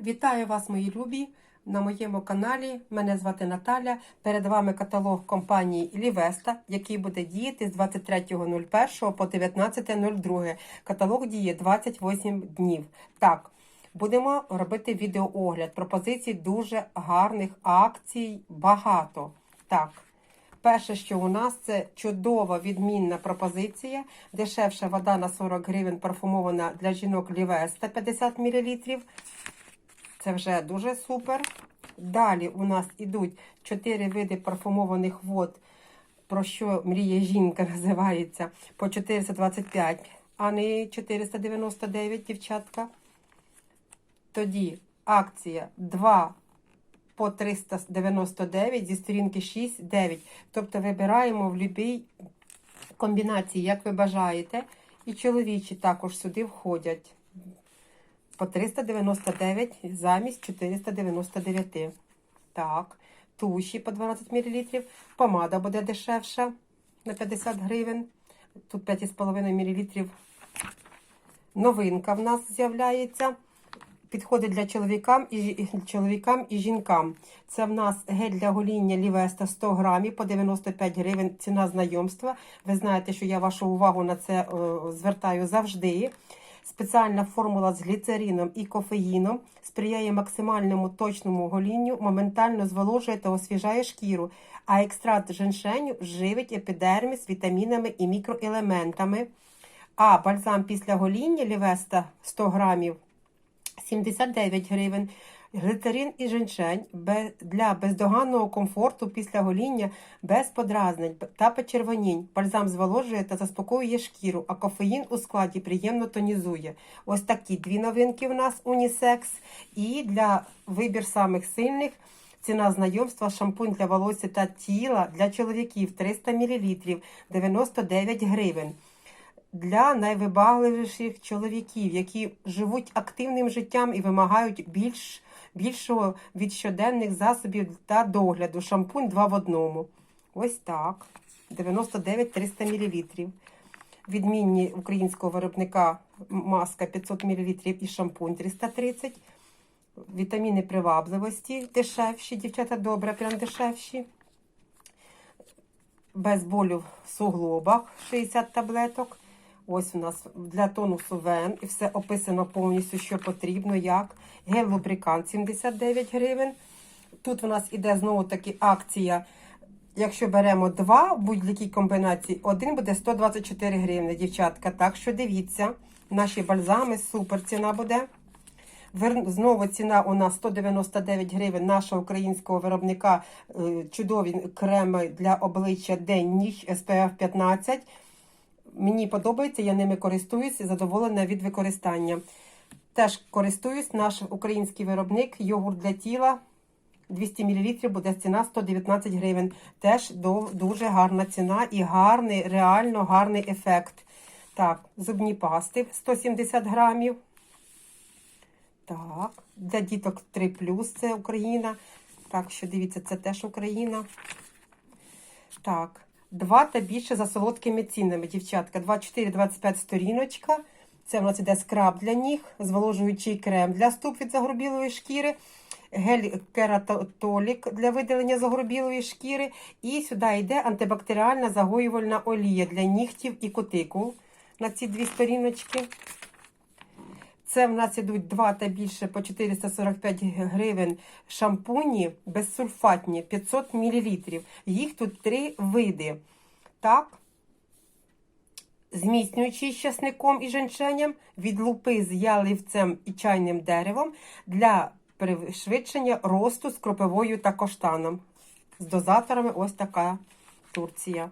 Вітаю вас, мої любі, на моєму каналі. Мене звати Наталя. Перед вами каталог компанії Лівеста, який буде діяти з 23.01 по 19.02. Каталог діє 28 днів. Так, будемо робити відеоогляд. Пропозицій дуже гарних акцій багато. Так. Перше, що у нас це чудова відмінна пропозиція. Дешевша вода на 40 гривень парфумована для жінок Лівеста 50 мл. Це вже дуже супер. Далі у нас ідуть 4 види парфумованих вод, про що мріє жінка називається, по 425, а не 499, дівчатка. Тоді акція 2 по 399 зі сторінки 6, 9. Тобто вибираємо в будь-якій комбінації, як ви бажаєте. І чоловічі також сюди входять по 399 замість 499. Так, туші по 12 мл. Помада буде дешевша на 50 гривень. Тут 5,5 мл. Новинка в нас з'являється. Підходить для чоловікам і, чоловікам і жінкам. Це в нас гель для гоління Лівеста 100 грамів по 95 гривень. Ціна знайомства. Ви знаєте, що я вашу увагу на це е, звертаю завжди. Спеціальна формула з гліцерином і кофеїном сприяє максимальному точному голінню, моментально зволожує та освіжає шкіру, а екстракт женшеню живить епідерміс вітамінами і мікроелементами. А бальзам після гоління Лівеста 100 грамів 79 гривень. Глицерин і женьшень для бездоганного комфорту після гоління без подразнень та почервонінь. Бальзам зволожує та заспокоює шкіру, а кофеїн у складі приємно тонізує. Ось такі дві новинки в нас унісекс. І для вибір самих сильних ціна знайомства шампунь для волосся та тіла для чоловіків 300 мл 99 гривень для найвибагливіших чоловіків, які живуть активним життям і вимагають більш, більшого від щоденних засобів та догляду. Шампунь 2 в одному. Ось так. 99-300 мл. Відмінні українського виробника маска 500 мл і шампунь 330 Вітаміни привабливості дешевші, дівчата добре, прям дешевші. Без болю в суглобах 60 таблеток. Ось у нас для тонусу вен і все описано повністю, що потрібно, як. Гель-лубрикант 79 гривень. Тут у нас іде знову таки акція. Якщо беремо два в будь-якій комбінації, один буде 124 гривні, дівчатка. Так що дивіться, наші бальзами, супер ціна буде. Знову ціна у нас 199 гривень нашого українського виробника. е, Чудові креми для обличчя день ніч SPF 15. Мені подобається, я ними користуюсь, і задоволена від використання. Теж користуюсь наш український виробник, йогурт для тіла. 200 мл буде ціна 119 гривень. Теж дуже гарна ціна і гарний, реально гарний ефект. Так, зубні пасти 170 грамів. Так, для діток 3 це Україна. Так, що дивіться, це теж Україна. Так, два та більше за солодкими цінами, дівчатка. 24-25 сторіночка. Це в нас іде скраб для ніг, зволожуючий крем для ступ від загрубілої шкіри, гель кератолік для видалення загрубілої шкіри. І сюди йде антибактеріальна загоювальна олія для нігтів і кутикул на ці дві сторіночки. Це в нас ідуть два та більше по 445 гривень шампуні безсульфатні 500 мл. Їх тут три види. Так, зміцнюючий з часником і женьшенем, від лупи з яливцем і чайним деревом для пришвидшення росту з кропивою та коштаном. З дозаторами ось така Турція.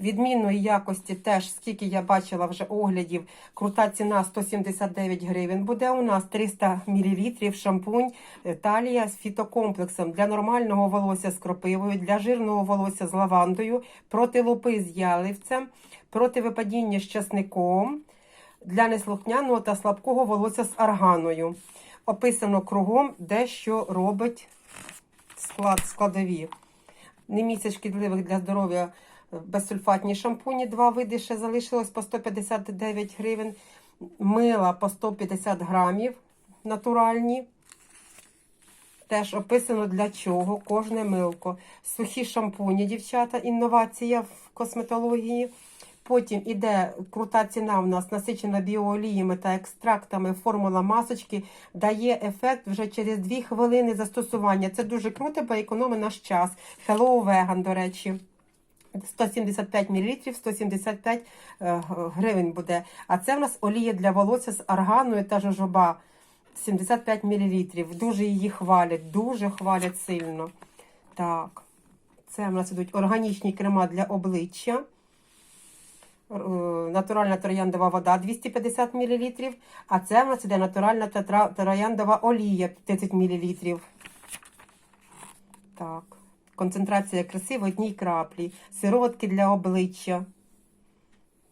Відмінної якості теж, скільки я бачила вже оглядів, крута ціна 179 гривень. Буде у нас 300 мл шампунь е, талія з фітокомплексом для нормального волосся з кропивою, для жирного волосся з лавандою, проти лупи з яливцем, проти випадіння з часником, для неслухняного та слабкого волосся з арганою. Описано кругом, де що робить склад, складові. Місяць шкідливих для здоров'я безсульфатні шампуні, два види ще залишилось по 159 гривень. Мила по 150 грамів натуральні. Теж описано для чого, кожне милко. Сухі шампуні, дівчата, інновація в косметології. Потім іде крута ціна в нас насичена біооліями та екстрактами. Формула масочки дає ефект вже через 2 хвилини застосування. Це дуже круто, бо економить наш час. Hello Vegan, до речі. 175 мл, 175 е, гривень буде. А це в нас олія для волосся з арганою та жожоба. 75 мл. Дуже її хвалять, дуже хвалять сильно. Так, це в нас ідуть органічні крема для обличчя. Е, Натуральна трояндова вода 250 мл. А це в нас іде натуральна трояндова олія 30 мл. Так. Концентрація краси в одній краплі. Сироватки для обличчя.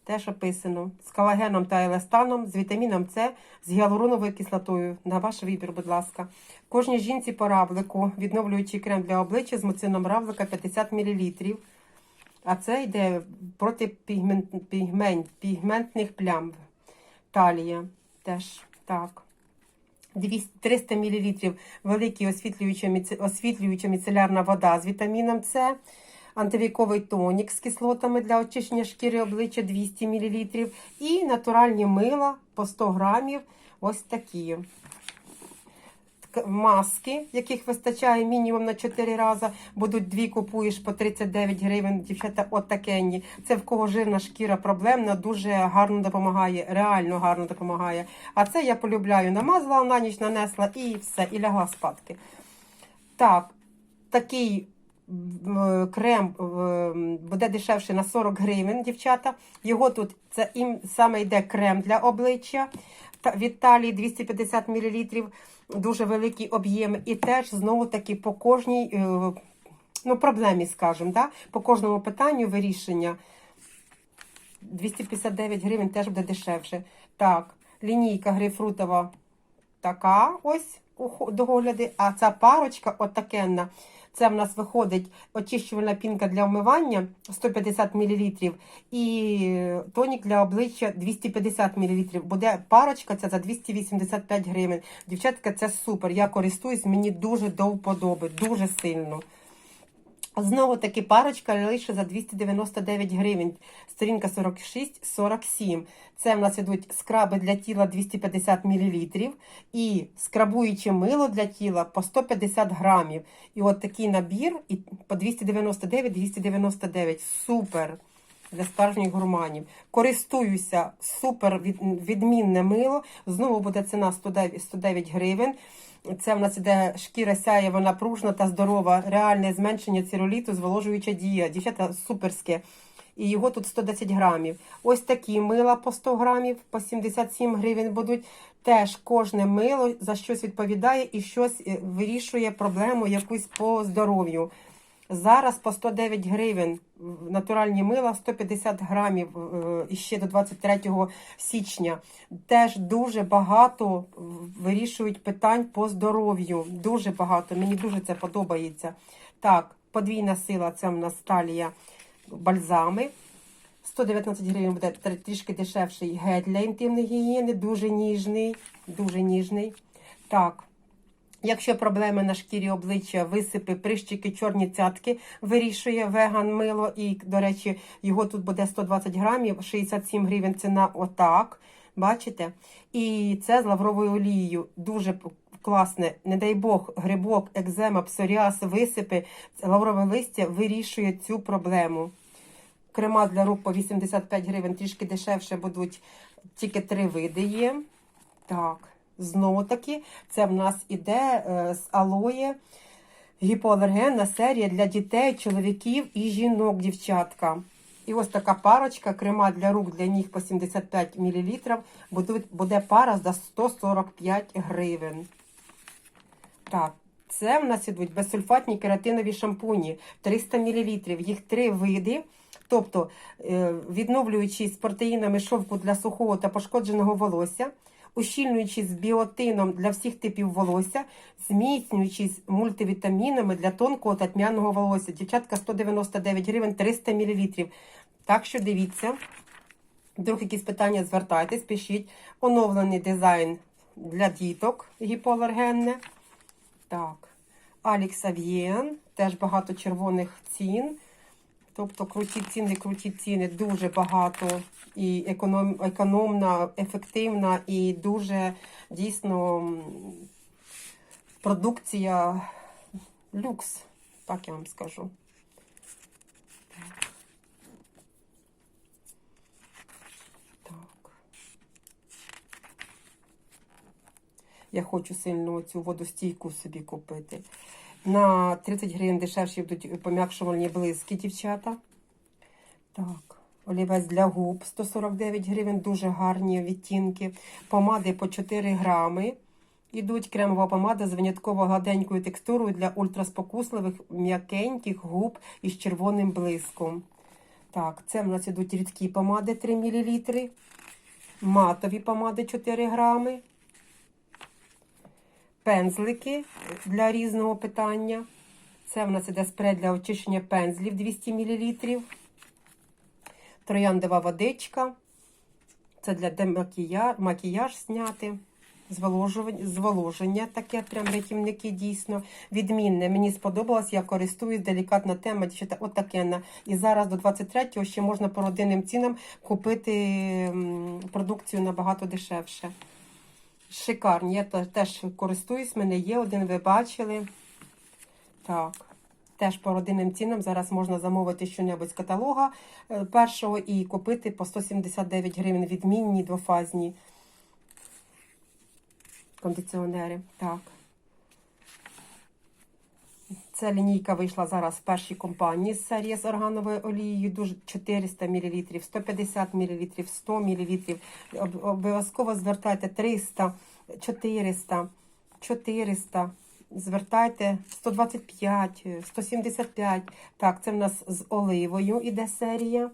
Теж описано. З колагеном та еластаном, з вітаміном С, з гіалуроновою кислотою. На ваш вибір, будь ласка. Кожній жінці по равлику. Відновлюючий крем для обличчя з муцином равлика 50 мл. А це йде проти пігмент, пігмент, пігментних плям. Талія. Теж так. 200 300 мл великий освітлююча міцелярна вода з вітаміном С, антивіковий тонік з кислотами для очищення шкіри обличчя 200 мл і натуральні мила по 100 грамів. Ось такі. Маски, яких вистачає мінімум на 4 рази, будуть дві купуєш по 39 гривень. Дівчата, отакенні. Це в кого жирна шкіра проблемна, дуже гарно допомагає, реально гарно допомагає. А це я полюбляю. Намазала на ніч, нанесла і все, і лягла спадки. Так, такий крем буде дешевше на 40 гривень, дівчата. Його тут це їм саме йде крем для обличчя. Від талії 250 мл, дуже великий об'єм. І теж знову таки по кожній е, ну, проблемі, скажімо, да? по кожному питанню вирішення. 259 гривень теж буде дешевше. Так, лінійка грейпфрутова така ось догляди, а ця парочка отакенна. Це в нас виходить очищувальна пінка для вмивання 150 мл і тонік для обличчя 250 мл. Буде парочка ця за 285 гривень. Дівчатка, це супер. Я користуюсь, мені дуже до вподоби, дуже сильно. Знову таки парочка лише за 299 гривень. Сторінка 46-47. Це в нас ідуть скраби для тіла 250 мл і скрабуюче мило для тіла по 150 грамів. І от такий набір і по 299-299. Супер! Для справжніх гурманів. Користуюся супер відмінне мило. Знову буде ціна 109 109 гривень. Це в нас іде шкіра сяє, вона пружна та здорова. Реальне зменшення цироліту, зволожуюча дія. Дівчата суперське. І його тут 110 грамів. Ось такі мила по 100 грамів, по 77 гривень будуть. Теж кожне мило за щось відповідає і щось е, вирішує проблему якусь по здоров'ю. Зараз по 109 гривень натуральні мила 150 грамів е, і ще до 23 січня. Теж дуже багато вирішують питань по здоров'ю. Дуже багато. Мені дуже це подобається. Так, подвійна сила це в нас талія бальзами. 119 гривень буде трішки дешевший гель для інтимної гігієни, дуже ніжний, дуже ніжний. Так. Якщо проблеми на шкірі обличчя, висипи, прищики, чорні цятки, вирішує веган мило. І, до речі, його тут буде 120 грамів, 67 гривень ціна отак. Бачите? І це з лавровою олією. Дуже класне. Не дай Бог, грибок, екзема, псоріаз, висипи. Лаврове листя вирішує цю проблему. Крема для рук по 85 гривень, трішки дешевше будуть тільки три види є. Так, знову таки, це в нас іде е, з алоє гіпоалергенна серія для дітей, чоловіків і жінок, дівчатка. І ось така парочка, крема для рук, для ніг по 75 мл, буде, пара за 145 гривень. Так, це в нас ідуть безсульфатні кератинові шампуні 300 мл. Їх три види. Тобто е, відновлюючий з протеїнами шовку для сухого та пошкодженого волосся, ущільнюючий з біотином для всіх типів волосся, зміцнюючий з мультивітамінами для тонкого та тьмяного волосся. Дівчатка 199 гривень 300 мл. Так що дивіться. Вдруг якісь питання звертайтесь, пишіть. Оновлений дизайн для діток гіпоалергенне. Так, Алікс Ав'єн, теж багато червоних цін. Тобто круті ціни, круті ціни, дуже багато і економ, економна, ефективна і дуже дійсно продукція люкс, так я вам скажу. Так. Я хочу сильно цю водостійку собі купити. На 30 гривень дешевші будуть пом'якшувальні блиски, дівчата. Так, олівець для губ 149 гривень, дуже гарні відтінки. Помади по 4 грами. Ідуть кремова помада з винятково гладенькою текстурою для ультраспокусливих м'якеньких губ із червоним блиском. Так, це в нас ідуть рідкі помади 3 мл. Матові помади 4 грами. Пензлики для різного питання. Це в нас іде спрей для очищення пензлів 200 мл. Трояндова водичка. Це для демакія... макіяж зняти. Зволожування, зволоження, таке прям рятівники дійсно відмінне. Мені сподобалось, я користуюсь, делікатна тема, дівчата, отаке. на- І зараз до 23-го ще можна по родинним цінам купити продукцію набагато дешевше. Шикарні, я теж користуюсь, в мене є один, ви бачили. Так. Теж по родинним цінам зараз можна замовити щонебудь з каталога е, першого і купити по 179 гривень відмінні двофазні кондиціонери. Так. Ця лінійка вийшла зараз в першій компанії з серії з органовою олією. Дуже 400 мл, 150 мл, 100 мл. Об- Обов'язково звертайте 300, 400, 400. Звертайте 125, 175. Так, це в нас з оливою іде серія.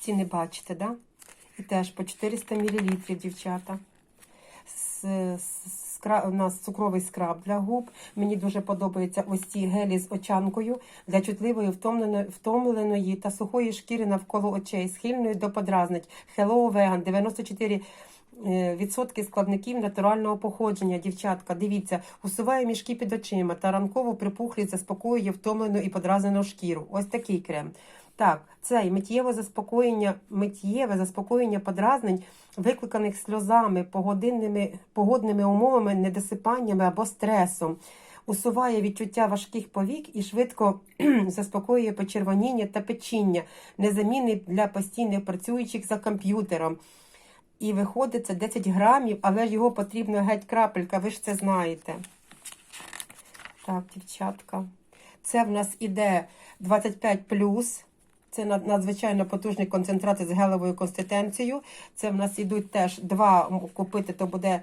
Ціни бачите, да? І теж по 400 мл, дівчата. С, с- скра... У нас цукровий скраб для губ. Мені дуже подобаються ось ці гелі з очанкою для чутливої, втомленої, втомленої та сухої шкіри навколо очей, схильної до подразнить. Hello Vegan, 94 е, відсотки складників натурального походження, дівчатка. Дивіться, усуває мішки під очима та ранкову припухлість заспокоює втомлену і подразнену шкіру. Ось такий крем. Так, цей миттєве заспокоєння, миттєве заспокоєння подразнень, викликаних сльозами, погодинними, погодними умовами, недосипаннями або стресом. Усуває відчуття важких повік і швидко заспокоює почервоніння та печіння, незамінний для постійно працюючих за комп'ютером. І виходить це 10 грамів, але його потрібно геть крапелька, ви ж це знаєте. Так, дівчатка. Це в нас іде 25 Це над- надзвичайно потужний концентрат з гелевою консистенцією. Це в нас ідуть теж два купити, то буде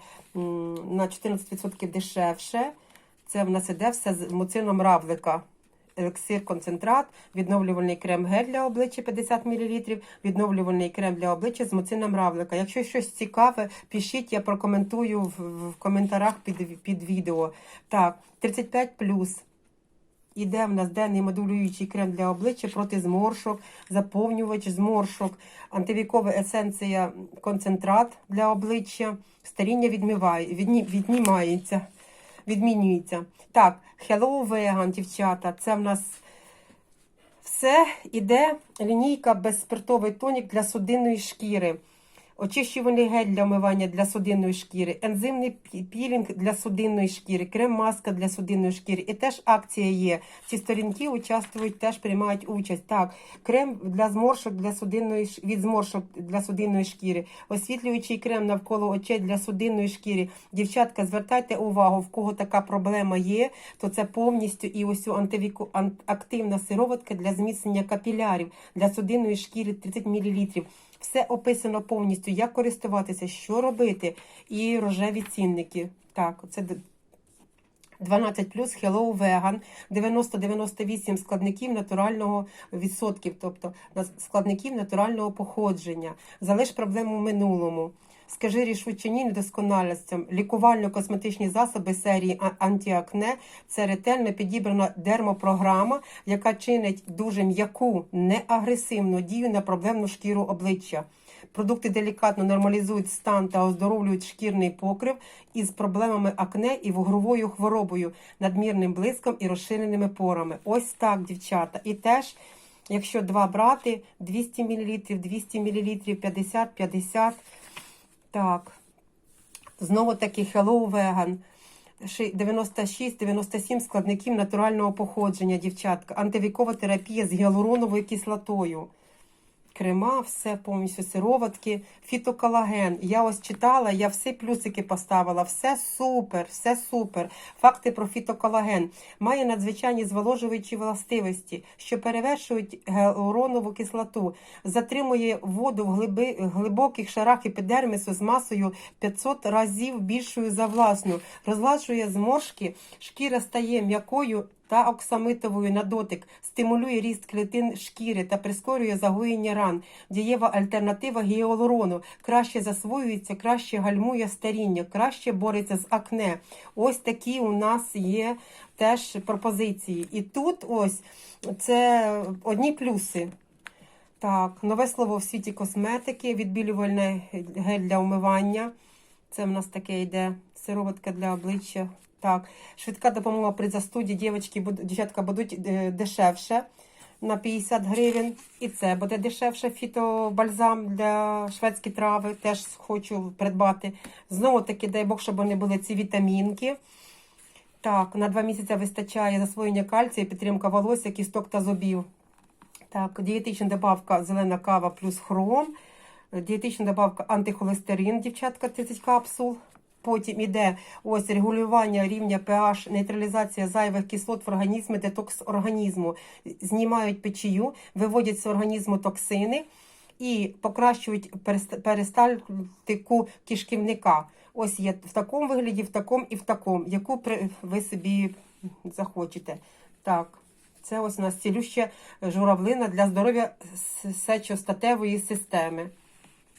на 14% дешевше. Це в нас іде все з муцином равлика. Елексир концентрат, відновлювальний крем гель для обличчя 50 мл, відновлювальний крем для обличчя з муцином равлика. Якщо щось цікаве, пишіть, я прокоментую в, в коментарях під, під відео. Так, 35 Іде в нас денний модулюючий крем для обличчя проти зморшок, заповнювач зморшок, антивікова есенція концентрат для обличчя, старіння відмиває, відні, віднімається, відмінюється. Так, Hello Vegan, дівчата, це в нас все іде лінійка безспиртовий тонік для судинної шкіри. Очищувальний гель для вмивання для судинної шкіри, ензимний пілінг для судинної шкіри, крем-маска для судинної шкіри. І теж акція є. Ці сторінки участвують, теж приймають участь. Так, крем для зморшок для судинної від зморшок для судинної шкіри, освітлюючий крем навколо очей для судинної шкіри. Дівчатка, звертайте увагу, в кого така проблема є, то це повністю і ось антивіку ан- активна сироватка для зміцнення капілярів для судинної шкіри 30 мл. Все описано повністю, як користуватися, що робити, і рожеві цінники. Так, це д- 12 плюс Hello Vegan, 90-98 складників натурального відсотків, тобто складників натурального походження. Залиш проблему в минулому. Скажи рішуче ні недосконалостям. Лікувально-косметичні засоби серії антіакне це ретельно підібрана дермопрограма, яка чинить дуже м'яку, неагресивну дію на проблемну шкіру обличчя. Продукти делікатно нормалізують стан та оздоровлюють шкірний покрив із проблемами акне і вугровою хворобою, надмірним блиском і розширеними порами. Ось так, дівчата. І теж, якщо два брати, 200 мл, 200 мл, 50, 50. Так. Знову таки Hello Vegan. 96-97 складників натурального походження, дівчатка. Антивікова терапія з гіалуроновою кислотою. Крема, все повністю сироватки, фітоколаген. Я ось читала, я всі плюсики поставила. Все супер, все супер. Факти про фітоколаген. Має надзвичайні зволожуючі властивості, що перевершують гіалуронову кислоту. Затримує воду в глибоких шарах епідермісу з масою 500 разів більшою за власну. Розгладжує зморшки, шкіра стає м'якою та оксамитовою на дотик, стимулює ріст клітин шкіри та прискорює загоєння ран. Дієва альтернатива гіалурону. Краще засвоюється, краще гальмує старіння, краще бореться з акне. Ось такі у нас є теж пропозиції. І тут ось це одні плюси. Так, нове слово в світі косметики, відбілювальне гель для умивання. Це в нас таке йде сироватка для обличчя. Так, швидка допомога при застуді, дівчатки, дівчатка будуть е, дешевше на 50 гривень. І це буде дешевше фітобальзам для шведські трави. Теж хочу придбати. Знову таки, дай Бог, щоб вони були ці вітамінки. Так, на 2 місяці вистачає засвоєння кальцію, підтримка волосся, кісток та зубів. Так, дієтична добавка зелена кава плюс хром. Дієтична добавка антихолестерин, дівчатка, 30 капсул. Потім іде ось регулювання рівня pH, нейтралізація зайвих кислот в організмі, детокс організму. Знімають печію, виводять з організму токсини і покращують перист- перистальтику кишківника. Ось є в такому вигляді, в такому і в такому, яку ви собі захочете. Так. Це ось у нас цілюща журавлина для здоров'я сечостатевої системи.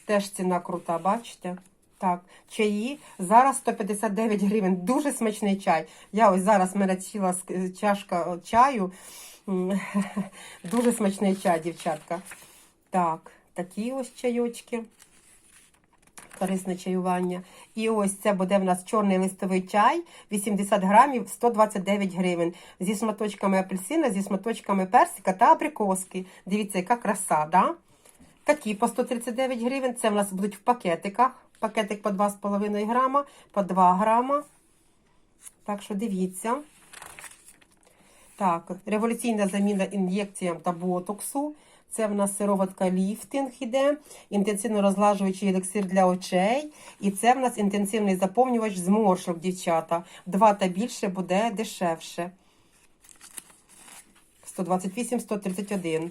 Теж ціна крута, бачите? Так, чаї зараз 159 гривень. Дуже смачний чай. Я ось зараз мене ціла чашка чаю. Дуже смачний чай, дівчатка. Так, такі ось чайочки. Корисне чаювання. І ось це буде в нас чорний листовий чай, 80 грамів, 129 гривень. Зі шматочками апельсина, зі шматочками персика та абрикоски. Дивіться, яка краса, да? Такі по 139 гривень. Це в нас будуть в пакетиках. Пакетик по 2,5 грама, по 2 грама. Так що дивіться. Так, революційна заміна ін'єкціям та ботоксу. Це в нас сироватка ліфтинг іде, інтенсивно розглажуючий елексир для очей. І це в нас інтенсивний заповнювач зморшок, дівчата. Два та більше буде дешевше. 128-131.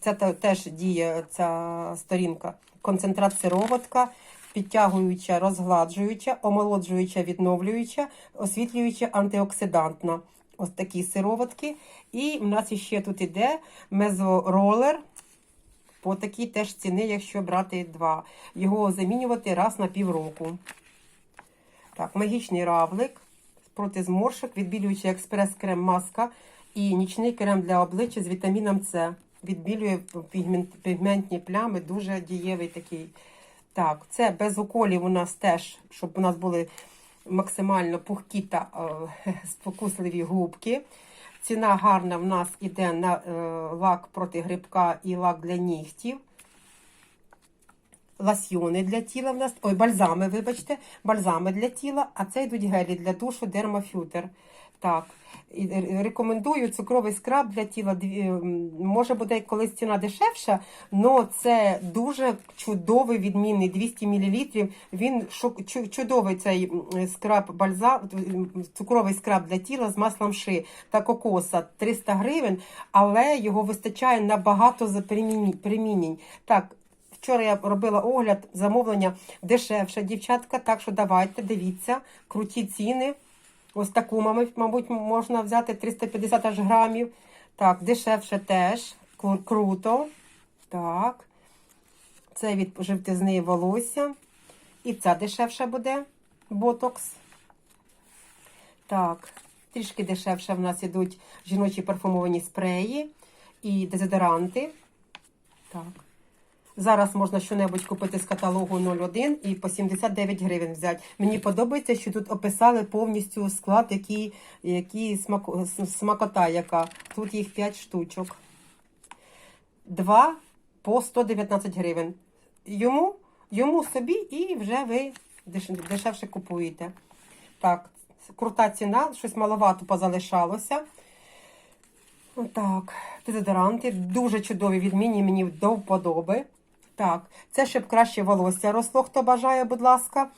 Це теж діє ця сторінка. Концентрат сироватка, підтягуюча, розгладжуюча, омолоджуюча, відновлююча, освітлююча, антиоксидантна. Ось такі сироватки. І в нас ще тут іде мезоролер. По такій теж ціни, якщо брати два. Його замінювати раз на півроку. Так, магічний равлик проти зморшок, відбілюючий експрес-крем маска і нічний крем для обличчя з вітаміном С. Відбілює пігмент, пігментні плями, дуже дієвий такий. Так, це без уколів у нас теж, щоб у нас були максимально пухкі та е, спокусливі губки. Ціна гарна в нас іде на е, лак проти грибка і лак для нігтів. Ласьйони для тіла в нас, ой, бальзами, вибачте, бальзами для тіла, а це йдуть гелі для душу дермафютер. Так, і рекомендую цукровий скраб для тіла. Може буде колись ціна дешевша, але це дуже чудовий відмінний 200 мл. Він чудовий цей скраб бальзам, цукровий скраб для тіла з маслом ши та кокоса 300 гривень, але його вистачає на багато примінень. Так, Вчора я робила огляд, замовлення дешевше, дівчатка. Так що давайте, дивіться, круті ціни. Ось таку, мабуть, можна взяти 350 аж грамів. Так, дешевше теж. Круто. Так. Це від жовтизни волосся. І ця дешевша буде. Ботокс. Так. Трішки дешевше в нас ідуть жіночі парфумовані спреї і дезодоранти. Так. Зараз можна щонебудь купити з каталогу 01 і по 79 гривень взяти. Мені подобається, що тут описали повністю склад, який, який смако, смакота, яка. Тут їх 5 штучок. Два по 119 гривень. Йому, йому собі і вже ви дешевше купуєте. Так, крута ціна, щось маловато позалишалося. Отак, дезодоранти дуже чудові, відмінні мені до вподоби. Так, це щоб краще волосся росло, хто бажає, будь ласка.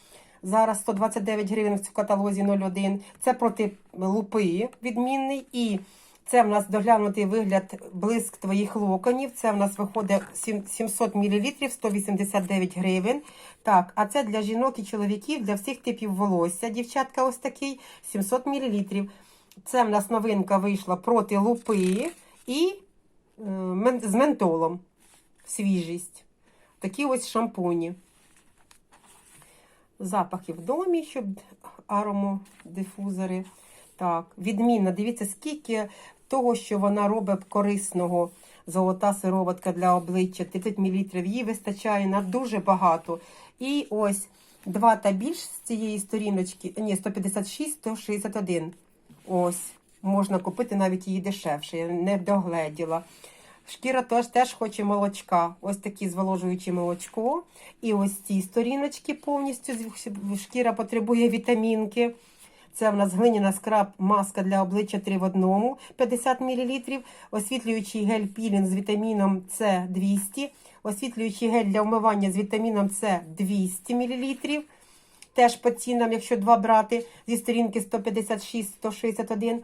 Зараз 129 гривень в цьому каталозі 01. Це проти лупи відмінний. І це в нас доглянутий вигляд блиск твоїх локонів. Це в нас виходить 700 мл, 189 гривень. Так, а це для жінок і чоловіків, для всіх типів волосся. Дівчатка, ось такий 700 мл. Це в нас новинка вийшла проти лупи і е, з ментолом. Свіжість. Такі ось шампуні. Запахи в домі, щоб аромодифузори. Так, відмінна. Дивіться, скільки того, що вона робить корисного. Золота сироватка для обличчя, 30 мл. Її вистачає на дуже багато. І ось два та більш з цієї сторіночки, ні, 156, 161. Ось, можна купити навіть її дешевше. Я не догледіла. Шкіра теж, теж хоче молочка. Ось такі зволожуючі молочко. І ось ці сторіночки повністю шкіра потребує вітамінки. Це в нас глиняна скраб маска для обличчя 3 в одному 50 мл. Освітлюючий гель пілінг з вітаміном С 200. Освітлюючий гель для вмивання з вітаміном С 200 мл. Теж по цінам, якщо два брати, зі сторінки 156-161.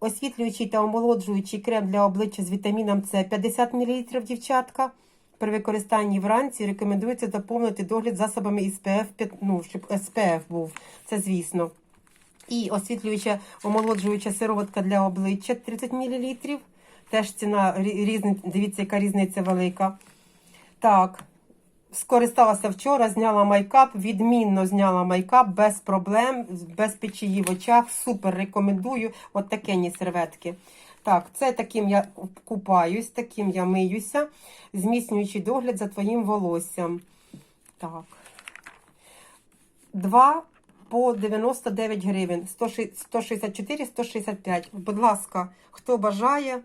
Освітлюючий та омолоджуючий крем для обличчя з вітаміном С 50 мл, дівчатка. При використанні вранці рекомендується доповнити догляд засобами п'ят- ну, щоб SPF був, це звісно. І освітлююча омолоджуюча сироватка для обличчя 30 мл. Теж ціна рі- різни, дивіться, яка різниця велика. Так, скористалася вчора, зняла майкап, відмінно зняла майкап, без проблем, без печії в очах. Супер рекомендую. От такені серветки. Так, це таким я купаюсь, таким я миюся, зміцнюючи догляд за твоїм волоссям. Так. Два по 99 гривень, 164-165. Будь ласка, хто бажає,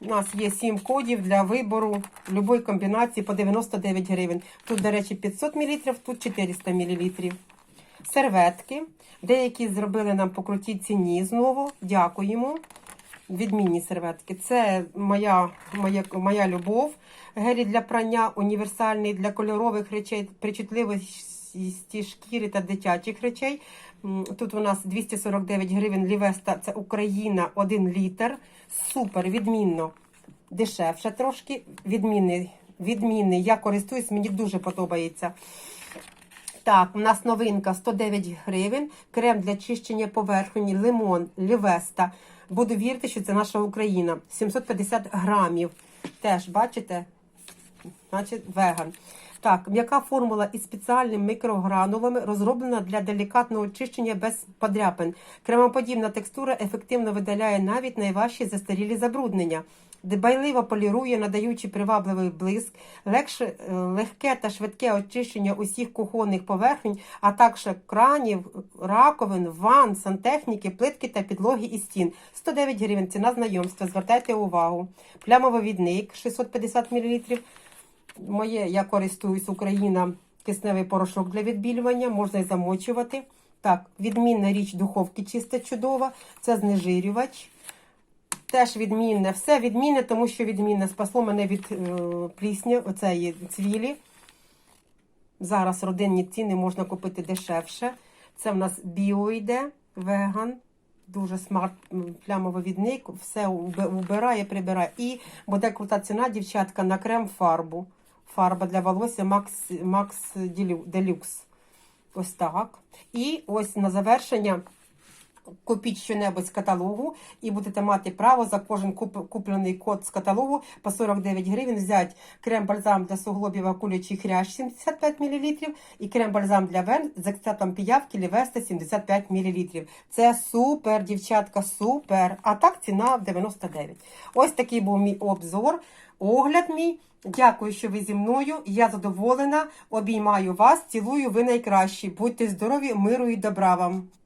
у нас є 7 кодів для вибору любої комбінації по 99 гривень. Тут, до речі, 500 мл, тут 400 мл. Серветки. Деякі зробили нам по крутій ціні знову. Дякуємо. Відмінні серветки. Це моя, моя, моя любов. Гелі для прання універсальний для кольорових речей, причутливості шкіри та дитячих речей. Тут у нас 249 гривень Лівеста, це Україна, 1 літр. Супер, відмінно. Дешевше трошки. Відмінний. Відмінний. Я користуюсь, мені дуже подобається. Так, у нас новинка 109 гривень. Крем для чищення поверхні, лимон, лівеста. Буду вірити, що це наша Україна. 750 грамів. Теж, бачите? Значить, веган. Так, м'яка формула із спеціальними мікрогранулами розроблена для делікатного очищення без подряпин. Кремоподібна текстура ефективно видаляє навіть найважчі застарілі забруднення. Дбайливо полірує, надаючи привабливий блиск, легше, е, легке та швидке очищення усіх кухонних поверхень, а також кранів, раковин, ванн, сантехніки, плитки та підлоги і стін. 109 гривень. Ціна знайомства. Звертайте увагу. Плямовивідник 650 мл. Моє, я користуюсь Україна кисневий порошок для відбілювання, можна і замочувати. Так, відмінна річ духовки чиста чудова. Це знежирювач. Теж відмінне. Все відмінне, тому що відмінне. Спасло мене від е, плісня, оцеї цвілі. Зараз родинні ціни можна купити дешевше. Це в нас біо йде, веган. Дуже смарт м, плямовивідник, все убирає, прибирає. І буде крута ціна, дівчатка, на крем фарбу. Фарба для волосся Макс, Делю- Делюкс. Ось так. І ось на завершення купіть щонебудь з каталогу і будете мати право за кожен куп- куплений код з каталогу по 49 гривень взяти крем-бальзам для суглобів акулячий хрящ 75 мл і крем-бальзам для вен з екстратом піявки Лівеста 75 мл. Це супер, дівчатка, супер. А так ціна 99. Ось такий був мій обзор, огляд мій Дякую, що ви зі мною. Я задоволена. Обіймаю вас. Цілую ви найкращі. Будьте здорові, миру і добра вам.